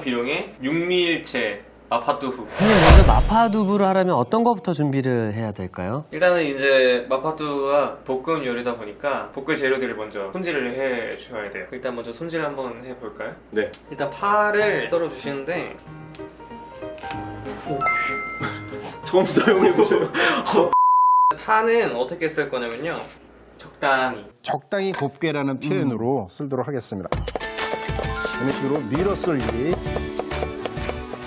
비룡의 육미일체 마파두부. 근데 먼저 마파두부를 하려면 어떤 것부터 준비를 해야 될까요? 일단은 이제 마파두부가 볶음 요리다 보니까 볶을 재료들을 먼저 손질을 해 주셔야 돼요. 일단 먼저 손질 한번 해 볼까요? 네. 일단 파를 썰어 주시는데 처음 사용해 보세요. 파는 어떻게 쓸 거냐면요. 적당히. 적당히 곱게라는 표현으로 쓸도록 하겠습니다. 이런 식으로 밀어 썰기.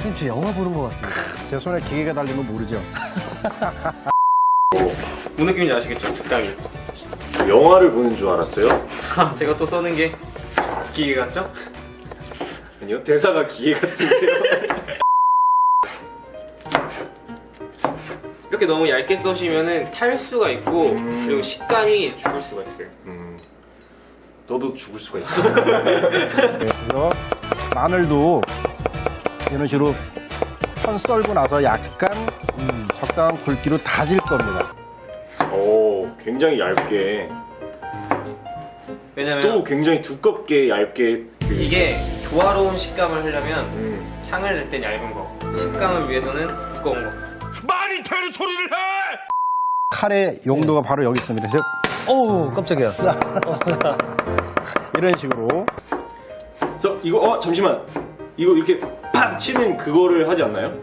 선생님 저 영화 보는 것 같습니다. 제 손에 기계가 달린 거 모르죠? 무슨 느낌인지 아시겠죠? 적당히. 영화를 보는 줄 알았어요. 제가 또 써는 게 기계 같죠? 아니요, 대사가 기계 같은데요. 이렇게 너무 얇게 써시면은 탈 수가 있고 음. 그리고 식감이 죽을 수가 있어요. 음, 너도 죽을 수가 있죠. 네, 그래서 마늘도 이런 식으로 편 썰고 나서 약간 음, 적당한 굵기로 다질 겁니다. 오, 굉장히 얇게. 왜냐면 또 굉장히 두껍게 얇게. 그- 이게 조화로운 식감을 하려면 음. 향을 낼 땐 얇은 거, 식감을 위해서는 두꺼운 거. 칼의 용도가 바로 여기 있습니다. 그래서 어우 깜짝이야. 싹 이런 식으로 저 이거 어 잠시만. 이거 이렇게 팍 치는 그거를 하지 않나요?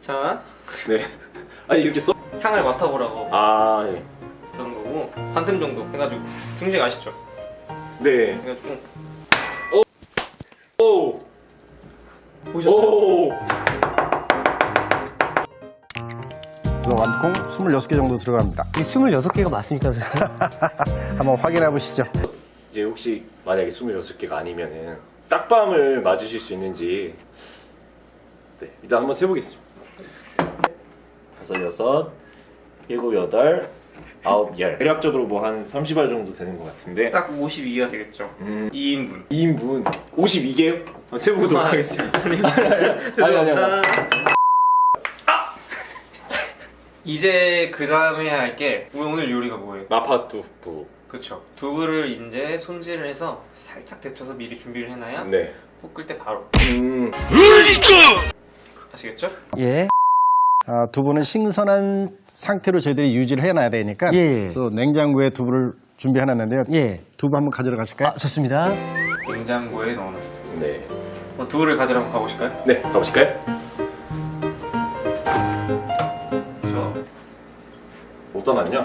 자, 네. 아니 이렇게 써. 향을 맡아보라고 아, 예. 쓰는 거고 한틈 정도 해가지고 중식 아시죠? 네. 해가지고 오. 보셨죠? 오. 그래서 완콩 26개 정도 들어갑니다. 이 26개가 맞습니까? 선생님? 한번 확인해 보시죠. 이제 혹시 만약에 26개가 아니면은 딱밤을 맞으실 수 있는지 네, 일단 한번 세보겠습니다. 다섯, 여섯, 일곱, 여덟, 아홉, 열. 대략적으로 뭐 한 30알 정도 되는 것 같은데 딱 52가 되겠죠. 음. 2인분. 2인분 52개요? 세보도록 하겠습니다. 아니, 아니, 아니, 아니. 이제 그 다음에 할 게 오늘 요리가 뭐예요? 마파두부. 그쵸. 두부를 이제 손질을 해서 살짝 데쳐서 미리 준비를 해놔야 네. 볶을 때 바로 음. 아시겠죠? 예. 아, 두부는 신선한 상태로 저희들이 유지를 해놔야 되니까 예, 예. 그래서 냉장고에 두부를 준비해놨는데요. 예. 두부 한번 가지러 가실까요? 아 좋습니다. 냉장고에 넣어놨습니다. 네. 그럼 두부를 가지러 한번 가보실까요? 네, 가보실까요? 그래서, 못 떠났냐?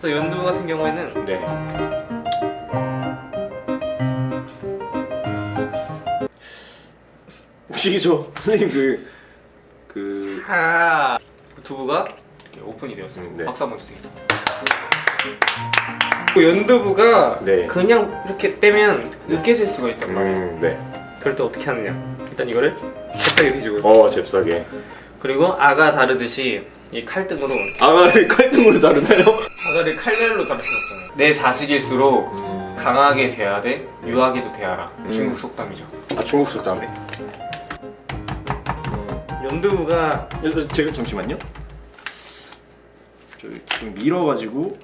그래서 연두부 같은 경우에는 네. 혹시 저 선생님 그 그, 아 두부가 이렇게 오픈이 되었습니다. 네. 박수 한번 주세요. 그 연두부가 네. 그냥 이렇게 빼면 으깨질 수가 있단 말이에요. 음, 네. 그럴 때 어떻게 하느냐? 일단 이거를 잽싸게 뒤집어요. 어, 잽싸게. 그리고 아가 다르듯이 이 칼등으로 아가를 칼등으로 다루나요? 아가를 칼날로 다룰 수는 없잖아요. 내 자식일수록 음. 강하게 대해야 돼, 유하게도 대하라. 음. 중국 속담이죠. 아, 중국 속담. 연두부가 네, 제가 잠시만요. 저기 좀 밀어가지고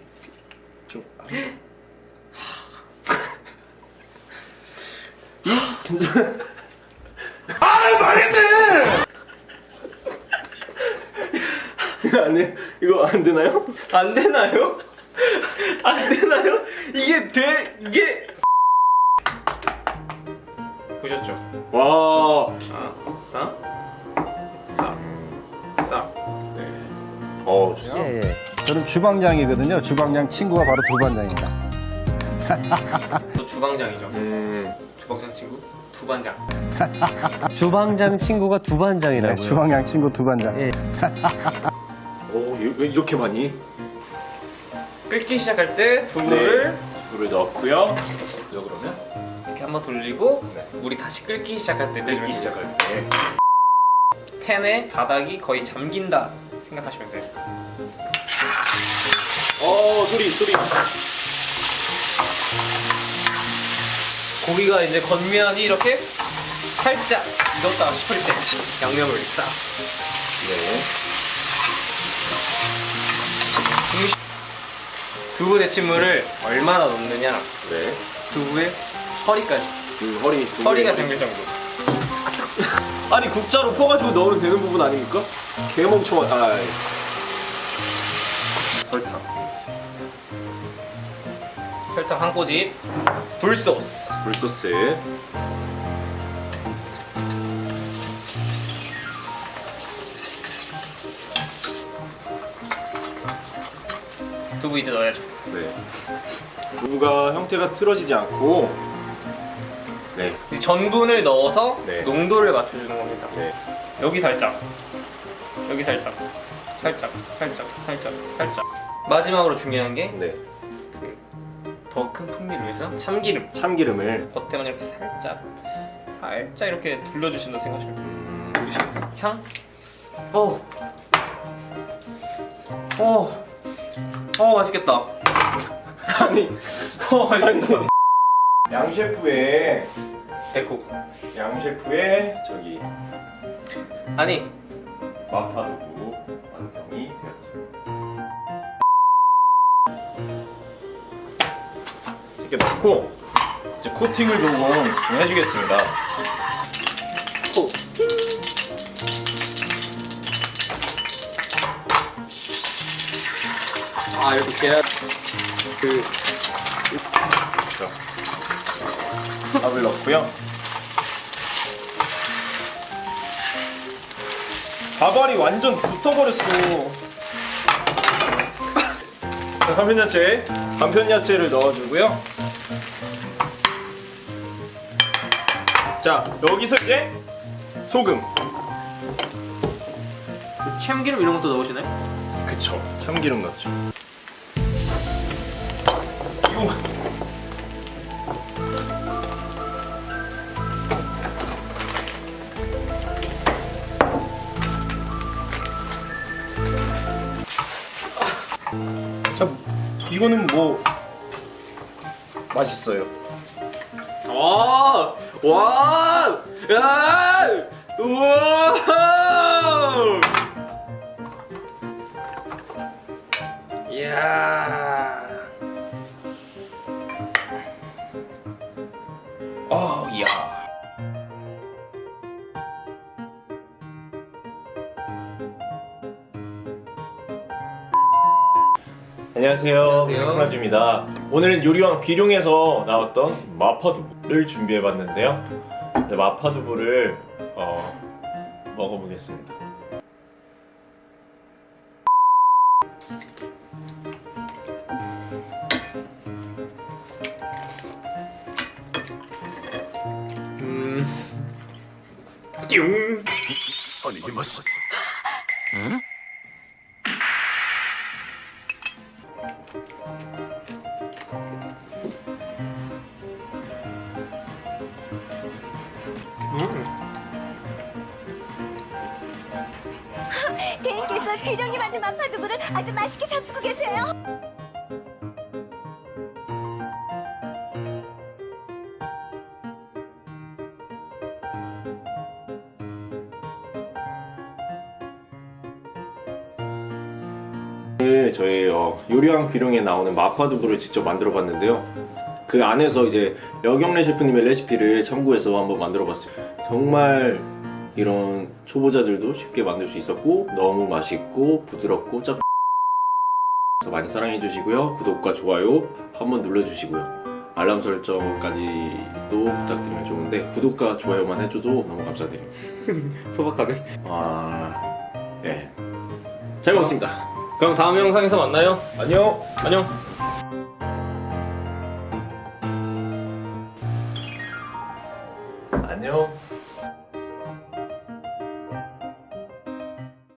좀. 이 괜찮. 아 말했네. 이거 안 돼. 이거 안 되나요? 안 되나요? 안 되나요? 이게 돼 이게 보셨죠? 와. 아, 싸, 싸, 싸. 어, 좋습니다. 예, 예. 저는 주방장이거든요. 주방장 친구가 바로 두반장입니다. 또 주방장이죠. 음. 주방장 친구 두반장. 주방장 친구가 네, 두반장이라고요. 주방장 친구 두반장. 예. 왜 이렇게 많이? 끓기 시작할 때 두부를 물을 넣고요. 그죠 그러면? 이렇게 한번 돌리고 물이 다시 끓기 시작할 때 끓기 끓기 시작할 때. 팬의 바닥이 거의 잠긴다 생각하시면 돼요. 어, 소리 소리. 고기가 이제 겉면이 이렇게 살짝 익었다 싶을 때 양념을 싹. 네. 두부 데친물을 얼마나 넣느냐? 네. 두부의 허리까지. 그 허리 두 허리가 허리. 잠길 정도. 아니 국자로 퍼가지고 넣으면 되는 부분 아닙니까? 개멍청한 아 설탕 설탕 한 꼬집 굴소스 굴소스 두부 이제 넣어야죠 네 두부가 형태가 틀어지지 않고 네 이 전분을 넣어서 네. 농도를 맞춰주는 겁니다 네. 여기 살짝 여기 살짝 살짝 살짝 살짝 살짝 마지막으로 중요한 게 네. 더큰 풍미를 위해서 참기름 참기름을 겉에만 이렇게 살짝 살짝 이렇게 둘러주신다 생각하시면 돼요 음, 보이시겠어요? 향? 어. 어. 어 맛있겠다. 아니 어 맛있겠다. 양 셰프의 데코. 양 셰프의 저기 아니 마파두부 완성이 되었습니다. 이렇게 넣고 이제 코팅을 조금 해주겠습니다. 코. 아 이렇게 해야 그 밥을 넣고요. 밥알이 완전 붙어버렸어. 자, 간편 야채, 간편 야채를 넣어주고요. 자, 여기서 이제 소금. 참기름 이런 것도 넣으시나요? 그쵸. 참기름 넣죠. 자, 이거는 뭐 맛있어요. 와, 와, 야, 우와, 이야, 안녕하세요. 안녕하세요. 코나주입니다. 오늘은 요리왕 비룡에서 나왔던 마파두부를 준비해봤는데요. 네, 마파두부를 어, 먹어보겠습니다. 음, 띵. 대인 께서 비룡이 만든 마파두부를 아주 맛있게 잡수고 계세요. 오늘 저희 어, 요리왕 비룡에 나오는 마파두부를 직접 만들어 봤는데요. 그 안에서 이제 여경래 셰프님의 레시피를 참고해서 한번 만들어 봤어요. 정말 이런 초보자들도 쉽게 만들 수 있었고 너무 맛있고 부드럽고 짭 많이 사랑해 주시고요. 구독과 좋아요 한번 눌러주시고요. 알람 설정까지도 부탁드리면 좋은데 구독과 좋아요만 해줘도 너무 감사드려요. 소박하네. 아, 예. 잘 먹었습니다. 그럼 다음 영상에서 만나요. 안녕. 안녕. 안녕.